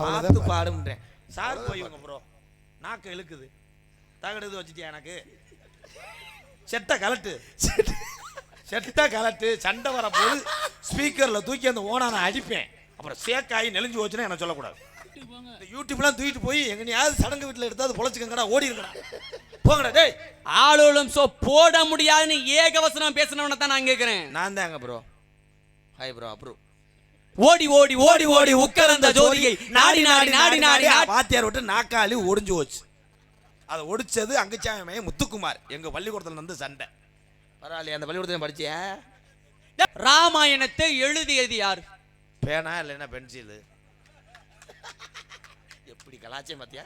பார்த்து பாடுன்றேன் sir போய்வங்க bro நாக்கு இழுக்குது. தகடுது வச்சுட்டியா எனக்கு? செட்டை கலட்டு. செட்டை கலட்டு. சண்டை வரப்போது ஸ்பீக்கர்ல தூக்கி அந்த ஓனான அடிப்பேன். அப்புறம் சேக்காயி நெளிஞ்சு போச்சுன்னா என்ன சொல்லக்கூடாது. இந்த யூடியூப்லாம் தூக்கிட்டு போய் எங்கனையாவது சடங்கு வீட்டில் எடுத்தாது பொழைச்சிக்கங்கடா ஓடி இருக்கடா போங்கடா டேய். ஆளோளும் சோ போட முடியாதுன்னு ஏகவசனம் பேசினவன தான் நான் கேட்கிறேன் நான் தாங்க ப்ரோ ஹாய் ப்ரோ அப்ரூவ். ஓடி ஓடி ஓடி ஓடி உட்கார்ந்த ஜோதியை நாடி நாடி நாடி நாடி வாத்தியார் விட்டு நாக்காளி ஒடிஞ்சு போச்சு. அதை ஒடிச்சது அங்குச்சாமி மையம் முத்துக்குமார். எங்க பள்ளிக்கூடத்துல வந்து சண்டை. பரவாயில்லையா அந்த பள்ளிக்கூடத்துல படிச்சியா? ராமாயணத்தை எழுதியது யார்? பேனா இல்லைன்னா பென்சில். எப்படி கலாச்சியம் பாத்தியா?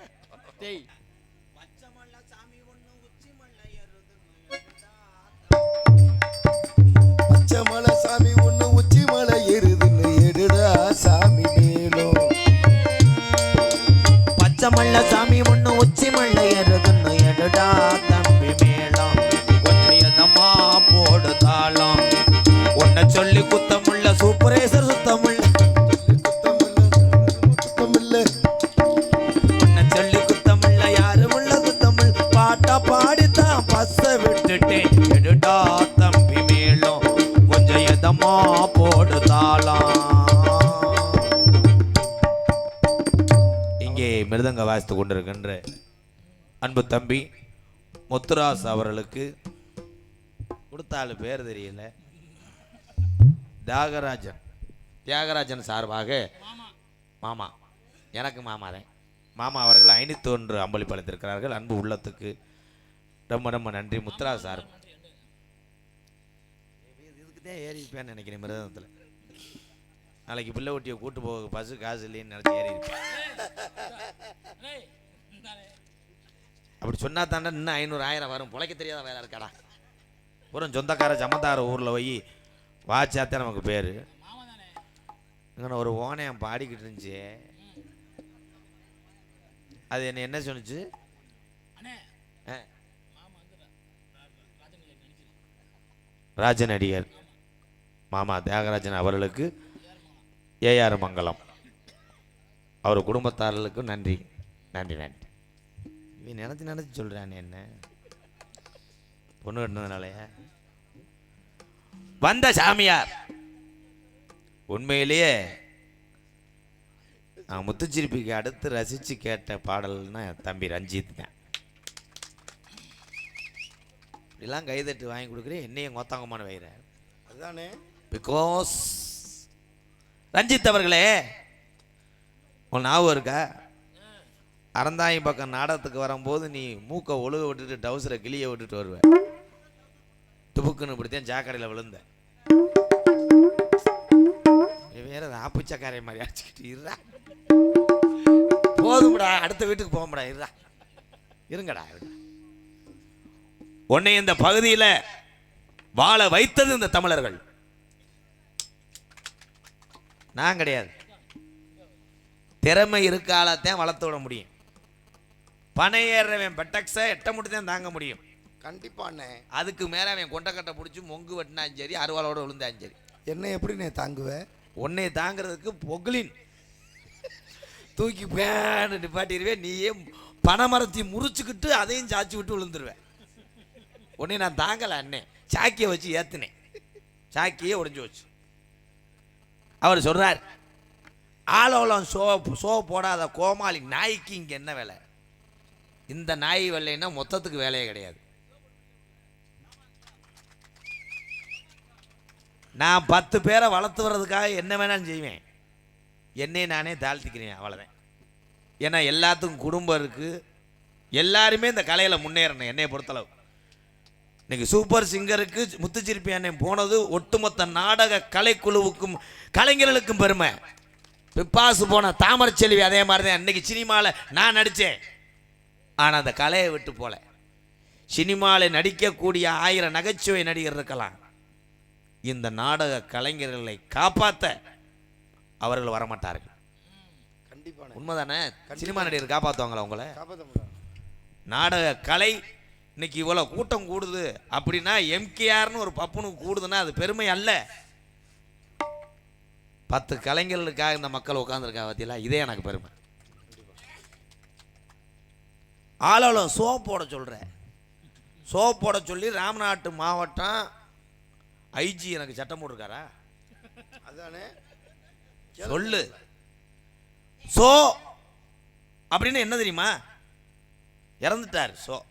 முத்துராஸ் அவர்களுக்கு கொடுத்தாலு பேர் தெரியல. தியாகராஜன். தியாகராஜன் சார்பாக மாமா எனக்கு மாமா தான் மாமா அவர்கள் ஐநூத்தி ஒன்று அம்பளிப்பு அன்பு உள்ளத்துக்கு ரொம்ப ரொம்ப நன்றி. முத்ரா சார். இதுக்கு தான் ஏறிப்பேன்னு நினைக்கிறேன் மிருதத்தில் நாளைக்கு பிள்ளை ஒட்டியை கூட்டு போக பசு காசு இல்லைன்னு நினச்சி ஏறி அப்படி சொன்னா தாண்டா இன்னும் ஐநூறு ஆயிரம் வரும். பிழைக்க தெரியாத வேலை இருக்காடா. ஒரு சொந்தக்கார சமந்தார ஊரில் போய் வாச்சாத்தான் நமக்கு பேர். இங்கே ஒரு ஓனையம் பாடிக்கிட்டு இருந்துச்சு. அது என்ன என்ன சொன்னுச்சு. ராஜன் அடியார் மாமா தியாகராஜன் அவர்களுக்கு ஏஆர் மங்கலம் அவர் குடும்பத்தாரர்களுக்கும் நன்றி. நன்றி நன்றி. இவன் நினச்சி நினச்சி சொல்கிறானே என்ன? பொண்ணு கட்டினதுனாலயா? வந்த சாமியார் உண்மையிலேயே நான் முத்துச்சிரிப்பிக்கு அடுத்து ரசித்து கேட்ட பாடல்னா தம்பி ரஞ்சித் தான். இப்படிலாம் கைதட்டு வாங்கி கொடுக்குறேன் என்னையும் கொத்தாங்கமான வைகிறேன் அதுதானே? பிகாஸ் ரஞ்சித் அவர்களே உன் ஞாபகம் இருக்கா? அறந்தாயம் பக்கம் நாடகத்துக்கு வரும்போது நீ மூக்கை ஒழுக விட்டுட்டு டவுசரை கிளிய விட்டுட்டு வருவ. துபுக்குன்னு இப்படித்தான் ஜாக்கடையில் விழுந்த. வேற ஆப்புச்சக்காரை மாதிரி அடிச்சுக்கிட்டு இருடா. போதும்டா அடுத்த வீட்டுக்கு போகும்டா இருடா. இருங்கடா உன்னை இந்த பகுதியில் வாழ வைத்தது இந்த தமிழர்கள். நான் கிடையாது. திறமை இருக்காலத்தான் வளர்த்து விட முடியும். பனை ஏறுறவன் பெட்டக்ஸை எட்ட மட்டும் தான் தாங்க முடியும். கண்டிப்பாண்ணே அதுக்கு மேலே அவன் கொண்டக்கட்டை பிடிச்சி மொங்கு வெட்டினாலும் சரி அருவாளோட விழுந்தாலும் சரி. என்ன எப்படிண்ணே தாங்குவேன் உன்னை தாங்கிறதுக்கு பொக்லின். தூக்கி பேன்னு நிப்பாட்டிடுவேன் நீயே பனைமரத்தை முறிச்சுக்கிட்டு அதையும் சாச்சி விட்டு விழுந்துருவேன் உன்னை நான் தாங்கலை அண்ணே. சாக்கியை வச்சு ஏத்துனேன் சாக்கியே உடைஞ்சு வச்சு அவர் சொல்றார் ஆலோலம் சோ சோ போடாத கோமாளி நாய்க்கு இங்கே என்ன வேலை? இந்த நாய் வரலைன்னா மொத்தத்துக்கு வேலையே கிடையாது. நான் பத்து பேரை வளர்த்து வர்றதுக்காக என்ன வேணாலும் செய்வேன். என்னை நானே தாழ்த்திக்கிறேன் அவ்வளோதான் ஏன்னா எல்லாத்துக்கும் குடும்பம் இருக்குது எல்லாருமே இந்த கலையில் முன்னேறணும் என்னை பொறுத்தளவு. இன்னைக்கு சூப்பர் சிங்கருக்கு முத்துச்சிரிப்பி அண்ணன் போனது ஒட்டுமொத்த நாடக கலைக்குழுவுக்கும் கலைஞர்களுக்கும் பெருமை. பிப்பாசு போன தாமரை செல்வி அதே மாதிரி தான் அன்னைக்கு சினிமாவில் நான் நடித்தேன் ஆனால் அந்த கலையை விட்டு போல. சினிமாவில் நடிக்கக்கூடிய ஆயிரம் நகைச்சுவை நடிகர் இருக்கலாம். இந்த நாடக கலைஞர்களை காப்பாற்ற அவர்கள் வரமாட்டார்கள். கண்டிப்பாண்ணே உண்மைதானே? சினிமா நடிகர் காப்பாற்றுவாங்களா உங்களை? நாடக கலை இன்னைக்கு இவ்வளோ கூட்டம் கூடுது அப்படின்னா எம்கேஆர்னு ஒரு பப்புனுக்கு கூடுதுன்னா அது பெருமை அல்ல. பத்து கலைஞர்களுக்காக இந்த மக்கள் உட்காந்துருக்கா பார்த்தீங்களா இதே எனக்கு பெருமை. ஆளோல சோப் போட சொல்கிறேன் சோப் போட சொல்லி ராமநாட்டு மாவட்டம் ஐஜி எனக்கு சட்டம் போட்டிருக்காரா? அதானே? சொல்லு. சோ அப்படின்னு என்ன தெரியுமா? இறந்துட்டார் சோ.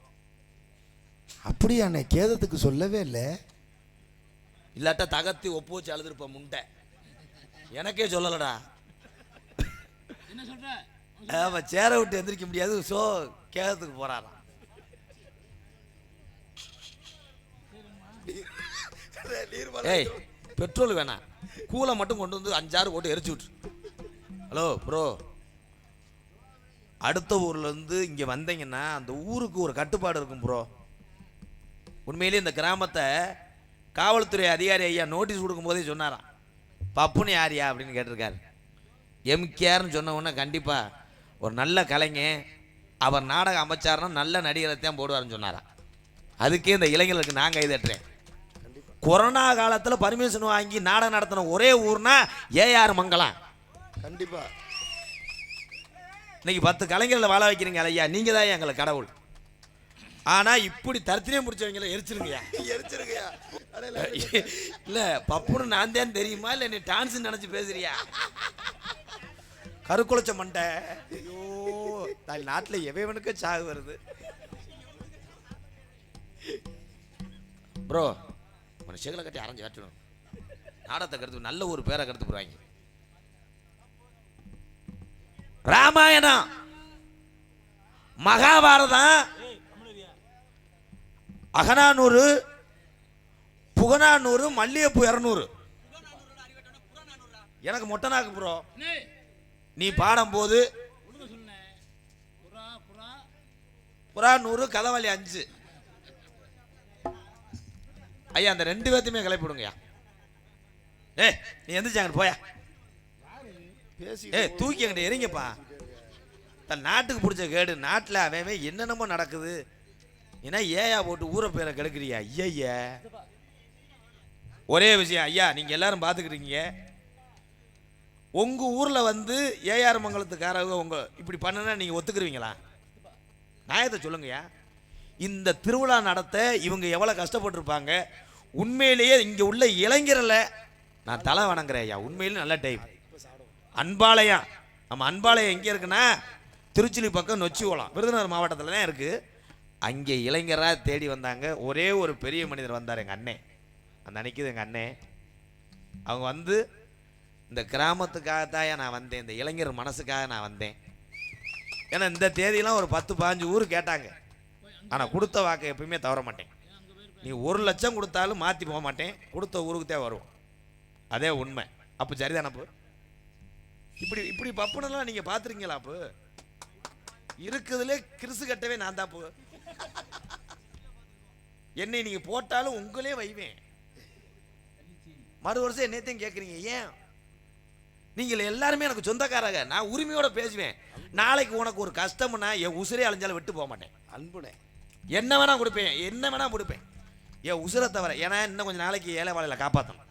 அப்படியா அண்ணே கேதத்துக்கு சொல்லவே இல்லை. இல்லாட்டா தகத்தி ஒப்பு வச்சு அழுதுருப்ப முண்டை. எனக்கே சொல்லலடா. அவன் சேரை விட்டு எந்திரிக்க முடியாது ஸோ கேதத்துக்கு போறாராம். ஏய் பெட்ரோல் வேணாம் கூலை மட்டும் கொண்டு வந்து அஞ்சாறு போட்டு எரிச்சு விட்டு ஹலோ ப்ரோ அடுத்த ஊர்லேருந்து இங்கே வந்தீங்கன்னா அந்த ஊருக்கு ஒரு கட்டுப்பாடு இருக்கும் ப்ரோ உண்மையிலேயே இந்த கிராமத்தை காவல்துறை அதிகாரி ஐயா நோட்டீஸ் கொடுக்கும்போதே சொன்னாராம். பப்புனு யாரியா அப்படின்னு கேட்டிருக்காரு. எம்கேஆர்னு சொன்ன உடனே கண்டிப்பாக ஒரு நல்ல கலைஞன் அவர் நாடகம் அமைச்சாருன்னா நல்ல நடிகரை தான் போடுவாருன்னு சொன்னாராம். அதுக்கே இந்த இளைஞர்களுக்கு நான் கைதட்டுறேன். கொரோனா காலத்தில் பர்மிஷன் வாங்கி நாடகம் நடத்தின ஒரே ஊர்னா ஏஆர் மங்கலம். கண்டிப்பா. இன்னைக்கு பத்து கலைஞர்களை வாழ வைக்கிறீங்க ஐயா நீங்கள் தான் எங்களை கடவுள். ஆனால் இப்படி தரத்திலே முடிச்சவங்கள எரிச்சிருங்கய்யா. எரிச்சிருக்கையா இல்ல பப்புன்னு நான் தான் தெரியுமா? இல்ல நீ டான்ஸ் நினைச்சு பேசுறியா? கருக்குலைச்ச மண்டை. ஐயோ நான் நாட்டுல எவனுக்கு சாகு வருது? ப்ரோ உன செகலை கட்டி அரைஞ்சு வெட்டணும். நாடகத்தை கருத்து நல்ல ஒரு பேரை கருத்து போடுவாங்க. ராமாயணம். மகாபாரதம். அகநானூறு புகநானூறு மல்லிகைப்பூ இரநூறு. எனக்கு மொட்டை நாக்கு ப்ரோ நீ பாடும் போது புறா நூறு கதவழி அஞ்சு. ஐயா அந்த ரெண்டு பேர்த்தையுமே கிளப்பி விடுங்கய்யா. நீ எந்திரிச்சாங்க போயா. ஏ தூக்கி எங்கிட்ட எரிங்கப்பா தன் நாட்டுக்கு பிடிச்ச கேடு நாட்டில் அவன் என்னென்னமோ நடக்குது. ஏன்னா ஏயா போட்டு ஊரை பேரை கெடுக்கிறியா? ஐயா ஒரே விஷயம் ஐயா நீங்கள் எல்லாரும் பார்த்துக்கிறீங்க உங்கள் ஊரில் வந்து ஏஆர் மங்கலத்துக்காரங்க உங்கள் இப்படி பண்ணுனா நீங்கள் ஒத்துக்குருவீங்களா? நியாயத்தை சொல்லுங்கய்யா. இந்த திருவிழா நடத்த இவங்க எவ்வளோ கஷ்டப்பட்டிருப்பாங்க? உண்மையிலேயே இங்கே உள்ள இளைஞரில் நான் தலை வணங்குறேன் ஐயா உண்மையிலே நல்ல டைம் அன்பாலயம் நம்ம அன்பாலயம் எங்கே இருக்குன்னா திருச்சிலி பக்கம் நொச்சிகுளம் விருதுநகர் மாவட்டத்தில் தான் இருக்குது அங்கே இளைஞராக தேடி வந்தாங்க. ஒரே ஒரு பெரிய மனிதர் வந்தார் எங்கள் அண்ணன் அந்த அன்னைக்கு எங்கள் அண்ணன் அவங்க வந்து இந்த கிராமத்துக்காகத்தான் நான் வந்தேன். இந்த இளைஞர் மனசுக்காக நான் வந்தேன். ஏன்னா இந்த தேதியெல்லாம் ஒரு பத்து பாஞ்சு ஊர் கேட்டாங்க. ஆனால் கொடுத்த வாக்கை எப்பயுமே தவற மாட்டேன். நீ ஒரு லட்சம் கொடுத்தாலும் மாற்றி போக மாட்டேன். கொடுத்த ஊருக்கு தான் வருவோம். அதே உண்மை. அப்போ சரிதானே அப்போ? இப்படி இப்படி பப்புனெல்லாம் நீங்கள் பார்த்துருக்கீங்களா அப்போ? இருக்குதுலே கிறிசு கட்டவே நான் தான் போ என்னை நீங்கள் போட்டாலும் உங்களே வைவேன். மறு வருஷம் என்னத்தையும் கேட்குறீங்க ஏன்? நீங்கள் எல்லாருமே எனக்கு சொந்தக்காரங்க. நான் உரிமையோட பேசுவேன். நாளைக்கு உனக்கு ஒரு கஷ்டம்னா என் உசிரே அழிஞ்சாலும் விட்டு போக மாட்டேன். அன்புனே என்ன வேணா கொடுப்பேன். என்ன வேணா கொடுப்பேன். என் உசுரை தவிர ஏன்னா இன்னும் கொஞ்சம் நாளைக்கு ஏழை வாழையில் காப்பாற்றணும்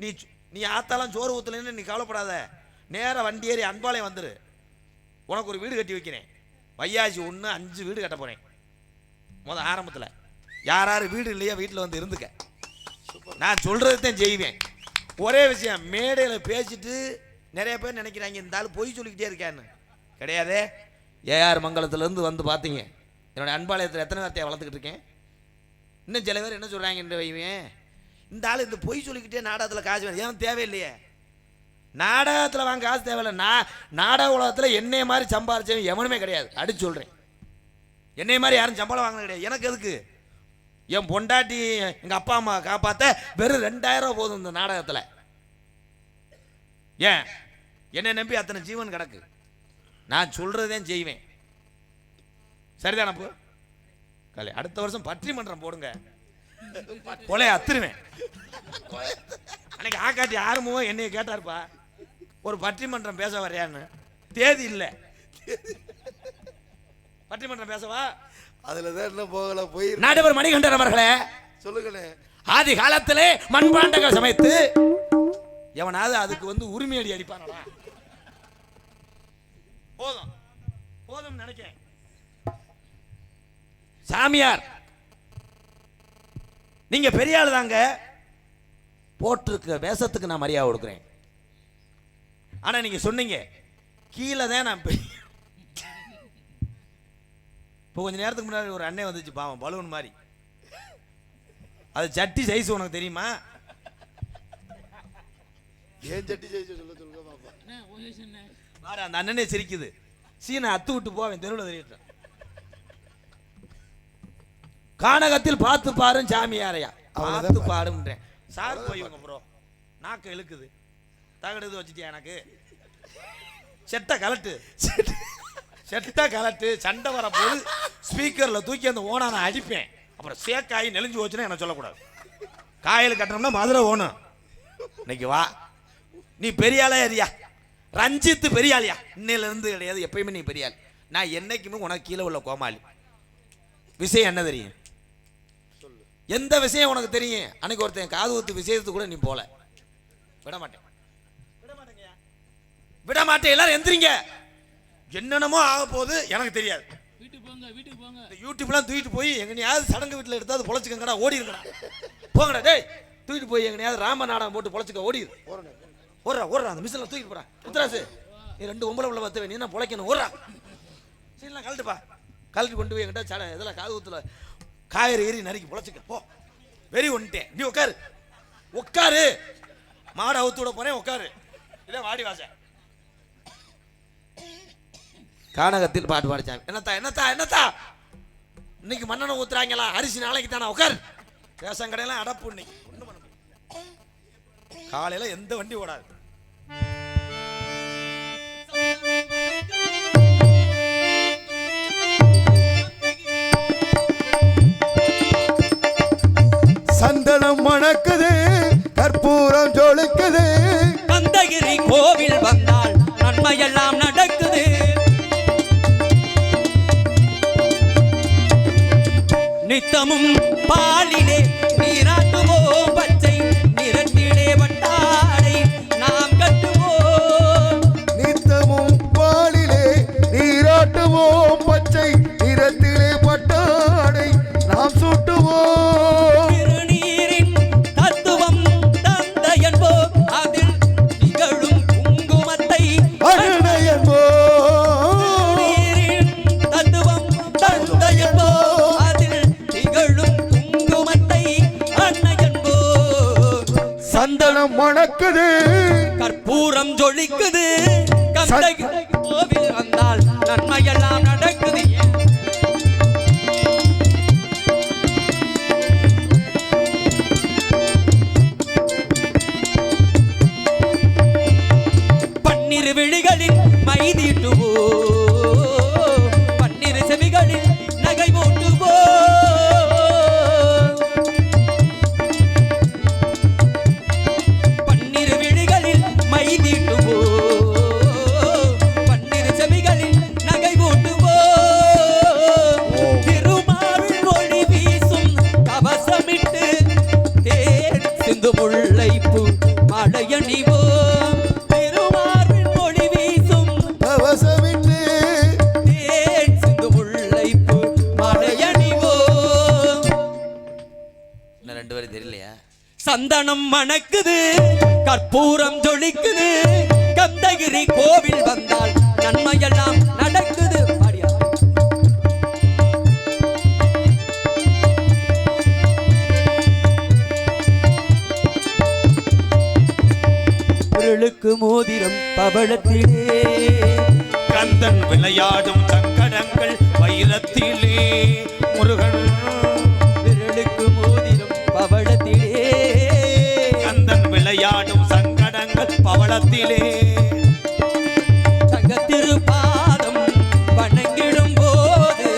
நீ நீ ஆத்தாலாம் சோறு ஊற்றலன்னு நீ கவலைப்படாத. நேரா வண்டி ஏறி அன்பாளையம் வந்துரு. உனக்கு ஒரு வீடு கட்டி வைக்கிறேன். வையாசி ஒன்று அஞ்சு வீடு கட்ட போகிறேன் முத ஆரம்பத்தில். யார் யார் வீடு இல்லையா வீட்டில் வந்து இருந்துக்க. நான் சொல்கிறது தான் செய்வேன். ஒரே விஷயம் மேடையில் பேசிட்டு நிறைய பேர் நினைக்கிறாங்க இந்த ஆள் பொய் சொல்லிக்கிட்டே இருக்கான்னு. கிடையாதே? ஏஆர் மங்கலத்துலேருந்து வந்து பார்த்தீங்க. என்னோடய அன்பாலயத்தில் எத்தனை வார்த்தையை வளர்த்துக்கிட்டு இருக்கேன்? இன்னும் சில பேர் என்ன சொல்கிறாங்க இந்த வைவேன் இந்த ஆள் இந்த பொய் சொல்லிக்கிட்டே நாடகத்தில் காசு வேணும். ஏன் தேவையில்லையே? நாடகத்தில் வாங்க காசு தேவையில்லை. நான் நாடக உலகத்தில் என்னைய மாதிரி சம்பாரிச்சவன் எவனுமே கிடையாது. அடிச்சு சொல்கிறேன் என்னைய மாதிரி யாரும் சம்பளம் வாங்கினது கிடையாது. எனக்கு எதுக்கு? என் பொண்டாட்டி எங்கள் அப்பா அம்மா காப்பாற்ற வெறும் ரெண்டாயிரம் போதும் இந்த நாடகத்தில். ஏன்? என்னை நம்பி அத்தனை ஜீவன் கிடக்கு. நான் சொல்கிறதையும் செய்வேன். சரிதானே அப்போ கலை அடுத்த வருஷம் பட்டிமன்றம் போடுங்க. கொலையை அத்துருவேன். அன்னைக்கு ஆக்காட்டி ஆறுமோ என்னைய கேட்டாருப்பா ஒரு பட்டிமன்றம் பேச வரையான்னு தேதி இல்லை. பட்டிமன்றம் பேசவா? அதுல தான் போகல போய் நாடவர் மணிகண்டன் அவர்களே சொல்லுங்கண்ணே. ஆதி காலத்திலே மண்பாண்டங்கள் சமைத்து எவனாவது அதுக்கு வந்து உரிமை அடி அடிப்பானடா. போதும். போதும் நினைக்கிறேன். சாமியார் நீங்க பெரிய ஆள் தாங்க. போட்டிருக்க வேஷத்துக்கு நான் மரியாதை கொடுக்குறேன். ஆனா நீங்க சொன்னீங்க கீழே தான் நான் பெரிய இப்போ கொஞ்ச நேரத்துக்கு முன்னாடி ஒரு அண்ணன் வந்துச்சு பாவம் பலூன் மாதிரி. அது சட்டி சைஸ் உனக்கு தெரியுமா? ஏன் சட்டி செய்ய சொல்ல சொல்லுங்க பாப்பா. பாரு அந்த அண்ணனே சிரிக்குது. சீனை அத்து விட்டு போவேன் தெருவில் தெரியட்டும் கானகத்தில் பார்த்து பாரும் சாமியாரையா. பார்த்து பாடுன்றேன் சார் போய் உங்க ப்ரோ நாக்கு இழுக்குது. தகடுது வச்சுட்டியா எனக்கு? செட்டை கலட்டு செட்டை. கலட்டு சண்டை வரப்போது ஸ்பீக்கர்ல தூக்கி அந்த ஓனா நான் அடிப்பேன். அப்புறம் சேக்காயி நெளிஞ்சு போச்சுன்னா என்ன சொல்லக்கூடாது. காயில் கட்டணும்னா மதுரை ஓணும். இன்னைக்கு வா. நீ பெரிய ஆளா ஏரியா ரஞ்சித் பெரிய ஆளியா? இன்னையில இருந்து கிடையாது எப்பயுமே நீ பெரிய ஆள். நான் என்னைக்குமே உனக்கு கீழே உள்ள கோமாளி. விஷயம் என்ன தெரியும்? எந்த விஷயம் உனக்கு தெரியும்? அன்னைக்கு ஒருத்தன் காது ஊத்து விஷயத்துக்கு கூட நீ போல. விட மாட்டேன். விட மாட்டேன். எல்லாரும் எந்திரிங்க. என்னென்னமோ ஆக போகுது எனக்கு தெரியாது. இந்த யூடியூப்லாம் தூக்கிட்டு போய் எங்கனையாவது சடங்கு வீட்டில் எடுத்து பொழைச்சிக்கங்கடா ஓடி இருக்கடா போங்கடா டேய். தூக்கிட்டு போய் எங்கனையாவது ராம நாடகம் போட்டு பொழைச்சிக்க ஓடிடு ஓடுறா ஓடுறா அந்த மிஷினில் தூக்கிட்டு போறா உத்தராசு நீ ரெண்டு ஒம்பளை உள்ள பார்த்து நீ என்ன பொழைக்கணும் ஓடுறா. சரிலாம் கழட்டுப்பா. கழட்டி கொண்டு போய் என்கிட்ட சட இதெல்லாம் காது ஊத்துல காயறி ஏறி நறுக்கி பொழைச்சிக்க போ. வெறி ஒன்ட்டேன் நீ உட்காரு உட்காரு மாடு அவுத்து விட போறேன் உட்காரு இதே வாடி வாச. கானகத்தில் பாட்டு பாடிச்சாங்க. என்னத்தா என்னத்தா என்னத்தா? இன்னைக்கு மண்ணெண்ணை ஊத்துறாங்களா? அரிசி நாளைக்கு தானே? உட்காரு ரேஷன் கடையெல்லாம் அடப்பு இன்னைக்கு. ஒண்ணும் பண்ண. காலையில எந்த வண்டி ஓடாது. சந்தனம் மணக்குது கற்பூரம் ஜொலிக்குது. கந்தகிரி கோவில் வந்தால் நன்மையெல்லாம் நித்தமும் பாலிலே திருவிழிகளில் விழிகளில் சந்தனம் மணக்குது கற்பூரம் ஜொலிக்குது. கந்தகிரி கோவில் வந்தால் நன்மையெல்லாம் நடக்குது. பொருளுக்கு மோதிரம் பவளத்திலே. கந்தன் விளையாடும் சங்கடங்கள் வைரத்திலே. முருகன் சங்கடங்கள் பவளத்திலே தங்கத்திருப்பாதம் வணங்கிடும் போது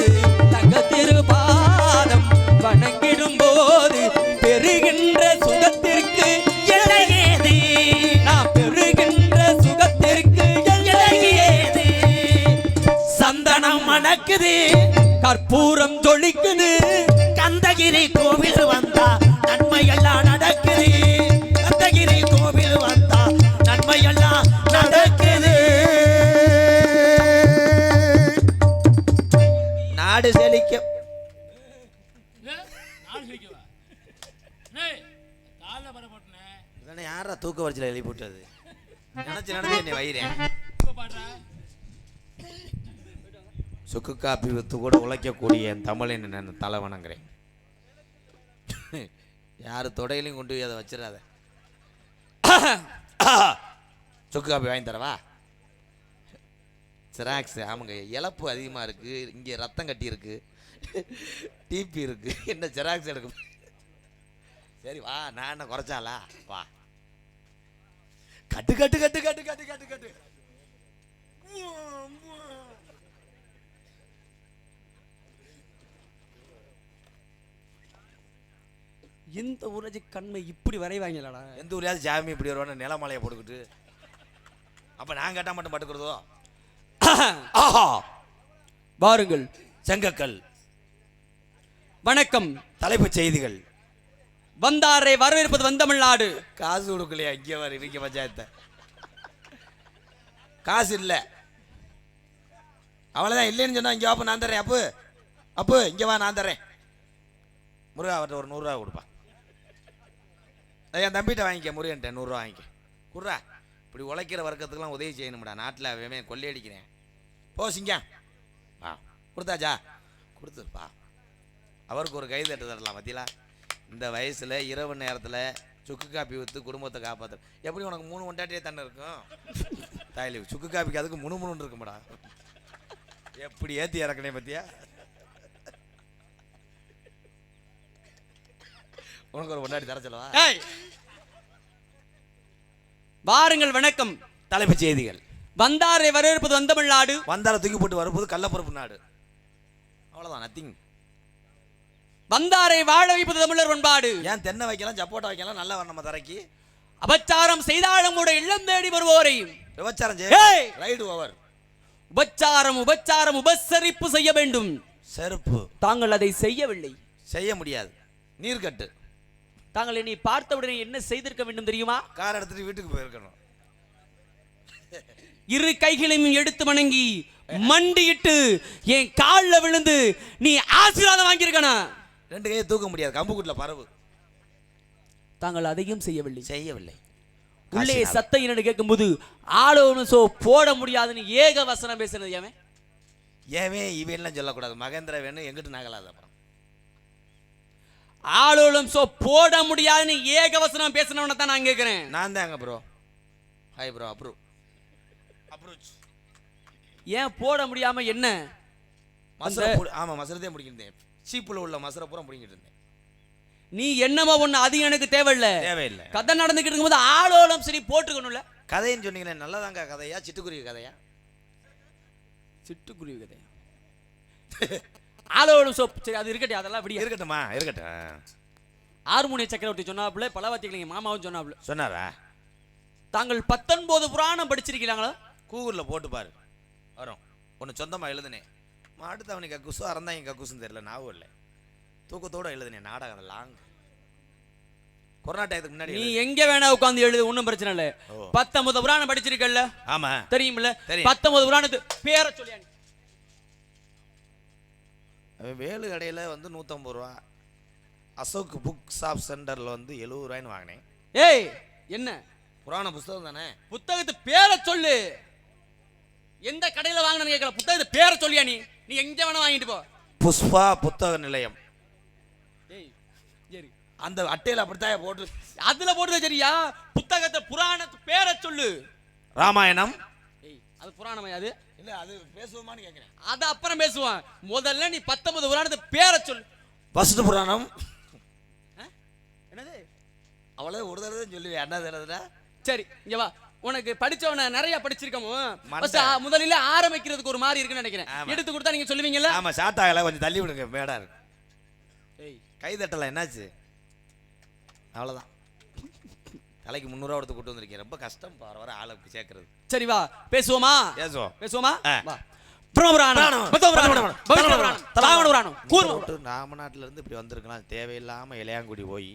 தங்கத்திருப்பாதம் வணங்கிடும் போது பெறுகின்ற சுகத்திற்கு எல்லையேது நாம் பெறுகின்ற சுகத்திற்கு எல்லையேது சந்தனம் மணக்குது கற்பூரம் ஜொலிக்குது கந்தகிரி கோவில் வந்து விட்டது நினச்சி நடந்து என்னை வயிறேன் சுக்கு காப்பி வித்து கூட உழைக்கக்கூடிய என் தமிழன் நான் தலை வணங்குறேன் யார் தொடையிலையும் கொண்டு போய் அதை வச்சிடாத. சுக்கு காப்பி வாங்கி தரவா? சிராக்ஸ் ஆமாங்க. இழப்பு அதிகமாக இருக்குது இங்கே ரத்தம் கட்டி இருக்குது டிபி இருக்குது என்ன ஜெராக்ஸ் எடுக்க சரி வா. நான் என்ன குறைச்சாலா வா. கட்டு கட்டு கட்டு கட்டு கட்டு கட்டு கட்டு. இந்த ஊரஜி கண்மை இப்படி வரைவாங்களடா. எந்த ஊர்லயாவது ஜாமி இப்படி வருவானு நிலமலையை போட்டுக்கிட்டு. அப்போ நான் கேட்டால் மட்டும் பட்டுக்கிறதோ ஆஹா. வாருங்கள். செங்கக்கல் வணக்கம். தலைப்புச் செய்திகள். வந்தாரை வரவேற்பது வந்தமிழ்நாடு காசு கொடுக்கலையா? இங்கே வர இவங்க பஞ்சாயத்தை. காசு இல்லை. அவ்வளோதான் இல்லைன்னு சொன்னா இங்கே வாப்ப நான் தரேன் அப்பு. அப்பு இங்கே வா நான் தரேன் முருகா அவர்கிட்ட ஒரு நூறுரூவா கொடுப்பான் என் தம்பிகிட்ட வாங்கிக்க முருகன்ட்ட நூறுரூவா வாங்கிக்க. குர்ரா இப்படி உழைக்கிற வர்க்கத்துக்கெல்லாம் உதவி செய்யணும்டா. நாட்டில் வேமே கொள்ளையடிக்கிறேன் போ சிங்கம். வா கொடுத்தாச்சா? கொடுத்துருப்பா. அவருக்கு ஒரு கைது எட்டு தரலாம் பார்த்தீங்களா இந்த வயசில் இரவு நேரத்தில் சுக்கு காப்பி விற்று குடும்பத்தை காப்பாற்று எப்படி உனக்கு மூணு ஒண்டாட்டியே தண்ணி இருக்கும்? தாயிலி சுக்கு காப்பிக்கு அதுக்கு முணு முணுன்னு இருக்குமாடா? எப்படி ஏற்றி இறக்கணே பத்தியா? உனக்கு ஒரு ஒண்டாட்டி தர சொல்லவா? வாருங்கள் வணக்கம். தலைப்புச் செய்திகள். வந்தாரை வரவேற்பது வந்தமிழ்நாடு வந்தால தூக்கி போட்டு வரும்போது கள்ளப்பருப்பு நாடு. அவ்வளோதான் நத்திங் வந்தாரை வாழ வைப்பது தமிழர் பண்பாடு ஏன் தென்னை வைக்கலாம் சப்போட்டா வைக்கலாம் நல்லா வர நம்ம தரைக்கு. அபச்சாரம் செய்தாலும் கூட இல்லம் தேடி வருவோரை. விபச்சாரம் ரைடு ஓவர். உபச்சாரம் உபச்சாரம் உபசரிப்பு செய்ய வேண்டும். செருப்பு. தாங்கள் அதை செய்யவில்லை. செய்ய முடியாது. நீர்க்கட்டு. தாங்கள் என்னை பார்த்தவுடனே என்ன செய்திருக்க வேண்டும் தெரியுமா? கார் எடுத்துட்டு வீட்டுக்கு போயிருக்கணும். இரு கைகளையும் எடுத்து வணங்கி மண்டியிட்டு என் காலில் விழுந்து நீ ஆசீர்வாதம் வாங்கியிருக்கணும். ரெண்டு கையை தூக்க முடியாது. கம்புக்குட்டில் பறவு தாங்கள் அதையும் செய்யவில்லை. செய்யவில்லை. உள்ளே. சத்தம் என்னன்னு கேட்கும்போது ஆளோன்னு சோ போட முடியாதுன்னு ஏக வசனம் பேசுனது ஏன் ஏவே இவன்லாம் சொல்லக்கூடாது. மகேந்திர வேணும் எங்கிட்டு நகலாது அப்புறம். ஆளோளும் சோ போட முடியாதுன்னு ஏக வசனம் பேசினவன தான் நான் கேட்கிறேன். நான் தாங்க ப்ரோ ஹாய் ப்ரோ அப்ரூவ் அப்ரூச். ஏன் போட முடியாம என்ன? மசுரை புடி- ஆமா மசுரத்தையும் பிடிக்கிட்டு சீப்புல உள்ள மசுரை பூரா பிடிங்கிட்டு இருந்தேன். நீ என்னமோ ஒண்ணு அது எனக்கு தேவையில்ல. தேவையில்லை. கதை நடந்துக்கிட்டு இருக்கும்போது ஆளோளம் சரி போட்டுக்கணும்ல. கதைன்னு சொன்னீங்களே நல்லதாங்க கதையா? சிட்டுக்குருவி கதையா? சிட்டுக்குருவி கதை ஆளோளம் சோ சரி அது இருக்கட்டும் அதெல்லாம் விடிய இருக்கட்டுமா இருக்கட்டும். ஹார்மோனிய சக்கரவர்த்தி சொன்னாப்புல பலவாத்திகள் மாமாவும் சொன்னாப்புல. சொன்னாரா? தாங்கள் பத்தொன்பது புராணம் படிச்சிருக்கீங்களா கூகுளில் போட்டு பாரு. வரும். ஒன்று சொந்தமாக எழுதுனேன். மாட்டுத்தவணி கக்குசு அறந்தாங்க கக்குசுன்னு தெரியல ஞாபகம் இல்லை. தூக்கத்தோடு எழுதுனேன் நாடகம் லாங். கொரோனா டயத்துக்கு முன்னாடி நீ. எங்க வேணா உட்காந்து எழுது ஒண்ணும் பிரச்சனை இல்ல. பத்தொன்பது புராணம் படிச்சிருக்கல்ல? ஆமா. தெரியுமில்ல? தெரியும். பத்தொன்பது புராணத்து பேரை. அவன் வேலு கடையில் வந்து நூற்றம்பது ரூபா. அசோக் புக் ஷாப் சென்டரில் வந்து எழுபது ரூபாய்ன்னு வாங்கினேன். ஏய் என்ன? புராண புஸ்தகம் தானே? புத்தகத்து பேரை சொல்லு. எந்த கடையில வாங்கினு கேட்கல புத்தகத்து பேரை சொல்லியா நீ? நீ எங்க வேணா வாங்கிட்டு போ. புஷ்பா புத்தக நிலையம். ஏய் சரி அந்த அட்டையில் அப்படித்தான் போட்டு அதுல போடுறது சரியா? புத்தகத்தை புராணத்து பேரை சொல்லு. ராமாயணம். ஏய் அது புராணமா அது? இல்லை அது பேசுவோமான்னு கேட்குறேன் அது அப்புறம் பேசுவான் முதல்ல நீ பத்தொன்பது புராணத்து பேரை சொல்லு. ஃபஸ்ட்டு புராணம். ஆ? என்னது? அவ்வளோ ஒரு தடவை சொல்லுவேன் என்ன தடவை சரி இங்க வா. உனக்கு படிச்சவன நிறைய படிச்சிருக்கமோ? முதல்ல ஆரம்பிக்கிறதுக்கு ஒரு மாதிரி இருக்குன்னு நினைக்கிறேன். ஆமா. எடுத்து கொடுத்தா நீங்க சொல்லுவீங்கல்ல? ஆமாம் ஷார்ட் ஆகலை கொஞ்சம் தள்ளி விடுங்க மேடா இருக்கு. ஏய். கை தட்டலை என்னாச்சு? அவ்வளோதான் தலைக்கு முந்நூறுவா கொடுத்து கூட்டு வந்திருக்கேன் ரொம்ப கஷ்டம் வர வர ஆளுக்கு சேர்க்கறது. சரி வா. பேசுவோமா? பேசுவோம். பேசுவோமா? நாமநாட்டுல இருந்து இப்படி வந்திருக்கலாம். தேவையில்லாமல் இளையாங்குடி போய்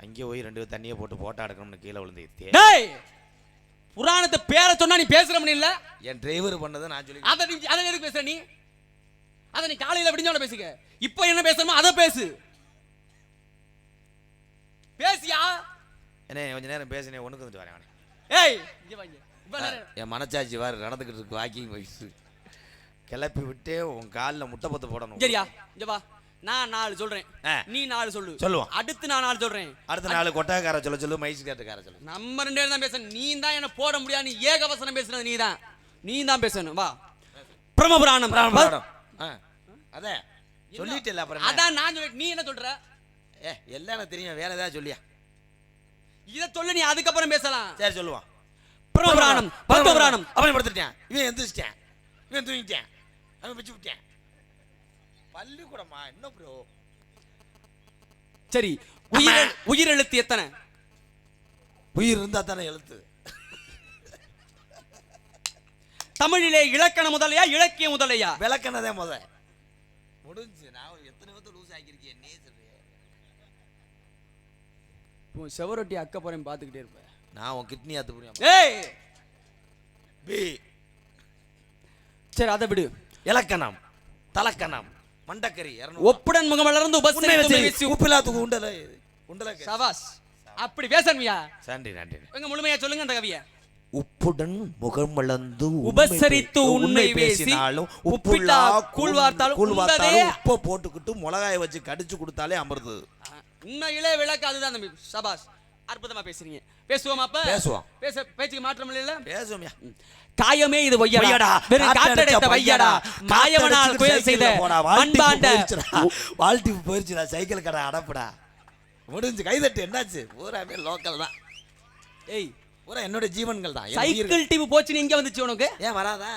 அங்கே போய் ரெண்டு தண்ணியை போட்டு போட்டோ எடுக்கணும்னு கீழே விழுந்து டேய்! புராணத்தை பேரை சொன்னா நீ பேசுற இல்ல என் டிரைவர் பண்ணதை நான் சொல்லி அத நீ அத எதுக்கு பேசுற நீ? அத நீ காலையில விடிஞ்சோட பேசுங்க இப்போ என்ன பேசணுமோ அத பேசு. பேசியா? என்ன கொஞ்ச நேரம் பேசினே ஒண்ணுக்கு வந்துட்டு வரேன். ஏய் இங்க வாங்க என் மனச்சாட்சி வாரு நடந்துக்கிட்டு இருக்கு வாக்கிங் வயசு கிளப்பி விட்டு உன் காலில் முட்டை பத்து போடணும். சரியா இங்க வா. நான் நாலு சொல்றேன். நீ நாலு சொல்லு. சொல்லுவோம். அடுத்து நான் நாலு சொல்றேன். அடுத்த நாள் கொட்டாக்கார சொல்ல சொல்லு மைஸ் கேட்டுக்கார சொல்லு. நம்ம ரெண்டு பேரும் தான் பேசணும். நீ தான் என்ன போட முடியாது. நீ ஏகவசனம் பேசுனது நீ தான். நீ தான் பேசணும். வா. ஆ. அதே சொல்லிட்டு அப்புறம். என்ன? அதான் நான் சொல்ல நீ என்ன சொல்ற? ஏ எல்லாம் எனக்கு தெரியும். வேற ஏதாவது சொல்லியா? இத சொல்லு நீ அதுக்கப்புறம் பேசலாம். சரி சொல்லுவான் பிரம்மபுராணம். பத்மபுராணம் அவன் படுத்துட்டான். இவன் எந்திரிச்சிட்டான். இவன் தூங்கிட்டான். அவன் பிச்சு விட்டான். பள்ளிக்கூடமா? என்ன ப்ரோ சரி உயிர் உயிரெழுத்து எத்தனை? உயிர் இருந்தா தானே எழுத்து. தமிழிலே இலக்கண முதலையா இலக்கிய முதலையா? விளக்கணதே முத. முடிஞ்சு. நான் எத்தனை பேர்த்த லூஸ் ஆக்கியிருக்கேன் நீ சொல்றியே உன் செவரொட்டி அக்க போறேன் பாத்துக்கிட்டே இருப்ப. நான் உன் கிட்னி ஆத்து புரியும் ஏய்! பி. சரி அதை விடு. இலக்கணம். தலக்கணம். மண்டக்கறி இரநூறு. ஒப்புடன் முகம் வளர்ந்து உன்னை உபசரித்து வச்சு பேசி உப்பில்லாத்துக்கு உண்டல உண்டல சபாஸ் அப்படி பேசணுமியா? நன்றி நன்றி. எங்க முழுமையா சொல்லுங்க அந்த கவிய. உப்புடன் முகம் வளர்ந்து உபசரித்து உண்மை பேசி, பேசினாலும் உப்பிட்டா கூழ் வார்த்தாலும் கூழ் வார்த்தாலும் உண்பதே- உப்பை போட்டுக்கிட்டு மிளகாய வச்சு கடிச்சு கொடுத்தாலே அமிர்து. உண்மையிலே விளக்கு அதுதான் தம்பி. சபாஸ் அற்புதமா பேசுறீங்க. பேசுவோமா அப்ப? பேசுவோம். பேச பேச்சுக்கு மாற்றம் இல்ல பேசுவோம்யா. காயமே இது. வையடா. வெறும் காற்றடைத்த வையடா. காத்தடிச்சு குயல் செய்த மண்பாண்ட. வாழ்த்திப்பு போயிருச்சுடா. சைக்கிள் கடை அடப்புடா. முடிஞ்சு கைதட்டு. என்னாச்சு? பூராமே லோக்கல் தான். ஏய். பூரா என்னோட ஜீவன்கள் தான். சைக்கிள் டிவி போச்சுன்னு இங்க வந்துச்சு உனக்கு? ஏன் வராதா?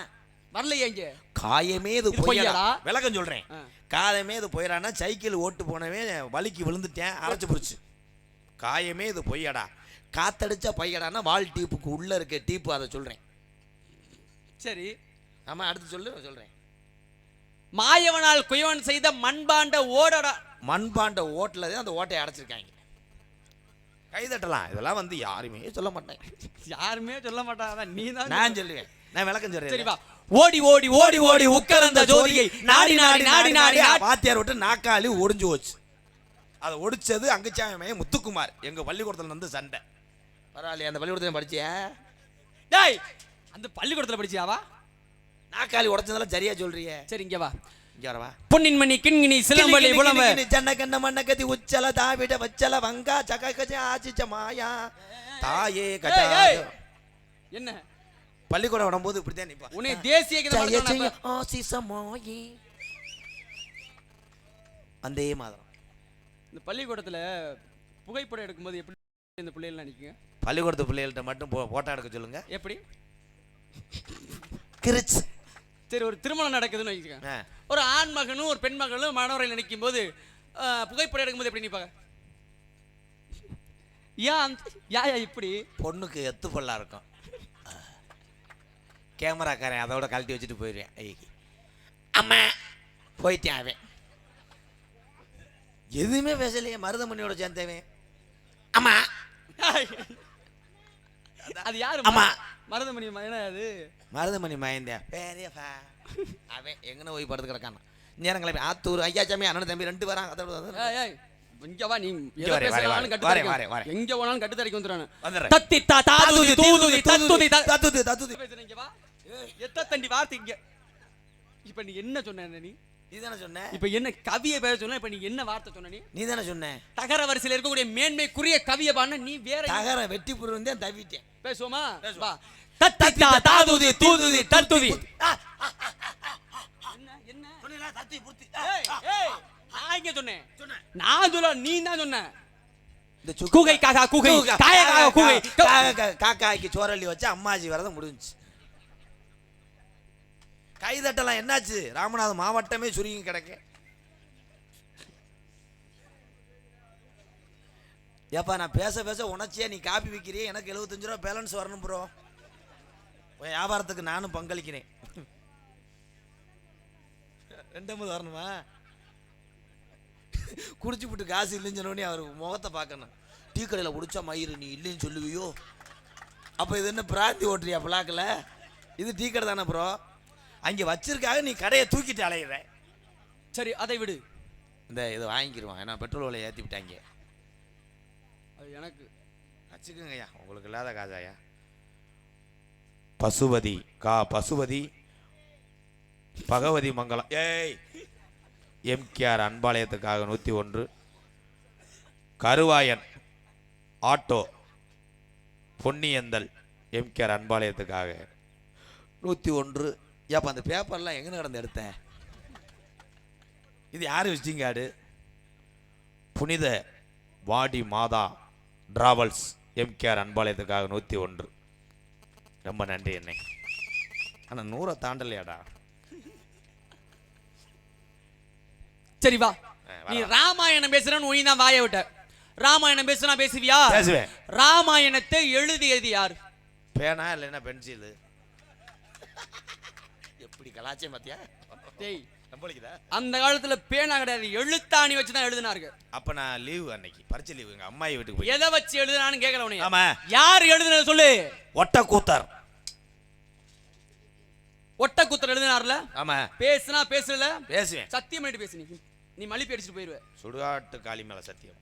வரலையே இங்க? காயமே இது பொய்யடா. விளக்கம் சொல்றேன். ஆ. காயமே இது பொய்யடான்னா சைக்கிள் ஓட்டு போனவன் வலிக்கு விழுந்துட்டேன். அரைச்சு போச்சு காயமே இது பொய்யடா காத்தடிச்சா பொய்யடான்னா வால் டீப்புக்கு உள்ள இருக்க டீப்பு அதை சொல்றேன். சரி. ஆமா அடுத்து சொல்லு சொல்றேன். மாயவனால் குயவன் செய்த மண்பாண்ட ஓடடா மண்பாண்ட ஓட்டில் தான் அந்த ஓட்டையை அடைச்சிருக்காங்க. கைதட்டலாம் இதெல்லாம் வந்து யாருமே சொல்ல மாட்டேன் யாருமே சொல்ல மாட்டாங்க. நீ தான் நான் சொல்லுவேன். நான் விளக்கம் சொல்றேன். வா. ஓடி ஓடி ஓடி ஓடி உட்கார்ந்த ஜோதியை நாடி நாடி நாடி நாடி வாத்தியார் விட்டு நாக்காளி ஒடிஞ்சு போச்சு. அதை ஒடிச்சது அங்குச்சாமி முத்துக்குமார். எங்க பள்ளிக்கூடத்துல வந்து சண்டை. பரவாயில்லையா அந்த பள்ளிக்கூடத்துல படிச்சியா? டேய் அந்த பள்ளிக்கூடத்துல படிச்சியாவா? நாக்காளி உடைச்சதெல்லாம் சரியா சொல்றியே. சரி இங்க வா. இங்க வரவா பொன்னின்மணி கிண்கிணி சிலம்பலி புலம்ப. ஜன்ன கண்ண மண்ண கதி உச்சல தாவிட வச்சல வங்கா சக கஜ ஆச்சிச்ச மாயா. தாயே கஜா. என்ன? பள்ளிக்கூடம் விடும்போது இப்படித்தான் நிப்பா உன்னை தேசிய கீதம் அந்தே மாதிரி. இந்த பள்ளிக்கூடத்துல புகைப்படம் எடுக்கும்போது எப்படி இந்த பிள்ளைகள் நினைக்குங்க? பள்ளிக்கூடத்து பிள்ளைகள்கிட்ட மட்டும் போட்டோ எடுக்க சொல்லுங்க. எப்படி? கிரிச் சரி ஒரு திருமணம் நடக்குதுன்னு வச்சுக்கோங்க. ஒரு ஆண் மகனும் ஒரு பெண் மகளும் மாணவர்கள் நினைக்கும் போது புகைப்படம் எடுக்கும்போது எப்படி நிற்பாங்க ஏன் யா இப்படி? பொண்ணுக்கு எத்து பல்லா இருக்கும். கேமராக்காரன் அதோட கழட்டி வச்சுட்டு போயிடுவேன் ஐயக்கு. அம்மா போயிட்டேன் அவன். எதுவுமே பேசலையே மருதமணியோட சேர்ந்தவன். அம்மா. அது யாரு ஆமா. மருதமணி என்ன அது மருதமணி மயந்தேன் பெரியப்பா. அவன் எங்கன போய் படுத்து கிடக்கான நேரம் கிளம்பி. ஆத்தூர் ஐயா சாமி அண்ணன் தம்பி ரெண்டு வரான் ஏய், இங்க வா நீ. எங்க போனாலும் கட்டு தரைக்கு வந்துடுறேன். தத்தி தாதுதி தூதுதி தத்துதி தத்துது தத்துது பேசுறேன், இங்க வா. எத்த தண்டி வார்த்தை இங்க. இப்ப நீ என்ன சொன்ன நீ? நீ தானே சொன்ன? இப்ப என்ன கவியை பேச சொன்ன இப்ப நீ என்ன வார்த்தை சொன்ன நீ? நீ தானே சொன்ன? தகர வரிசையில இருக்கக்கூடிய மேன்மைக்குரிய கவியை பாடின நீ வேற? தகர வெட்டி புருந்தேன் தவிட்டேன். பேசுவோமா? பேசுவோம். வா. தத்தி தா தாதுதி தூதுதி தத்துதி என்ன என்ன? தத்தி புத்தி. நான் இங்க சொன்னேன். நான் சொல்ல நீ தான் சொன்ன. இந்த கூகை. காக்கா கூகை. காய காக்கா கூகை காக்காய்க்கு சோறள்ளி வச்சு அம்மாஜி வரத முடிஞ்சுச்சு. கைதட்டலாம். என்னாச்சு? ராமநாதன் மாவட்டமே சுருங்கி கிடக்கு. ஏப்பா நான் பேச பேச உணர்ச்சியா நீ காப்பி விற்கிறிய எனக்கு எழுபத்தஞ்சு ரூபா பேலன்ஸ் வரணும் ப்ரோ வியாபாரத்துக்கு நானும் பங்களிக்கிறேன். ரெண்டாவது வரணுமா? குடிச்சு விட்டு காசு இல்லைன்னு சொன்னோடனே அவர் முகத்தை பார்க்கணும். டீ கடையில் குடிச்சா மயிறு நீ இல்லைன்னு சொல்லுவியோ? அப்போ இது என்ன பிராந்தி ஓட்டுறியா பிளாக்கில் இது டீ கடை தானே ப்ரோ அங்கே வச்சிருக்காக நீ கடையை தூக்கிட்டு அலையிற. சரி அதை விடு. இந்த இது வாங்கிக்கிருவான் ஏன்னா பெட்ரோல் விலை ஏற்றி விட்டாங்க. அது எனக்கு. வச்சுக்கோங்கய்யா உங்களுக்கு இல்லாத காசாயா பசுபதி கா பசுபதி. பகவதி மங்கலம். ஏய்! எம்கேஆர் அன்பாலயத்துக்காக நூற்றி ஒன்று. கருவாயன் ஆட்டோ. பொன்னியந்தல் எம்கேஆர் அன்பாலயத்துக்காக நூற்றி ஒன்று. ஏப்பா அந்த பேப்பர்லாம் எங்கே நடந்து எடுத்தேன் இது யார் விசிட்டிங் கார்டு புனித வாடி மாதா டிராவல்ஸ் எம்கேஆர் அன்பாலயத்துக்காக நூற்றி ஒன்று. ரொம்ப நன்றி என்னை. ஆனால் நூறை தாண்டலையாடா? சரி வா. நீ ராமாயணம் பேசுறன்னு நீ தான் வாய விட்ட ராமாயணம் பேசுனா பேசுவியா? பேசுவேன். ராமாயணத்தை எழுதியது யார்? பேனா இல்லைன்னா பென்சிலு. எப்படி கலாச்சே மாத்தியா டேய் நம்பளிக்குதா? அந்த காலத்துல பேனா கிடையாது எழுத்தாணி வச்சு தான் எழுதினாருங்க அப்போ நான் லீவு அன்னைக்கு பரிச்சை லீவு எங்கள் அம்மாயி வீட்டுக்கு போய் எதை வச்சு எழுதுனான்னு கேட்கல உனைய ஆமா. யார் எழுதுனது சொல்லு. ஒட்ட கூத்தார் ஒட்ட குத்தர் எழுதினார்ல? ஆமா. பேசுனா பேசல பேசுவேன். சத்தியம் பண்ணிட்டு பேசு நீ. நீ மலிப்பு அடிச்சுட்டு போயிருவ. சுடுகாட்டு காளி மேல சத்தியம்.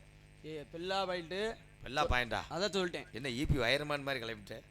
ஏ பில்லா பாயிட்டு எல்லா பாயிண்டா? அதான் சொல்லிட்டேன். என்ன ஈபி வயர்மேன் மாதிரி கிளம்பிட்டேன்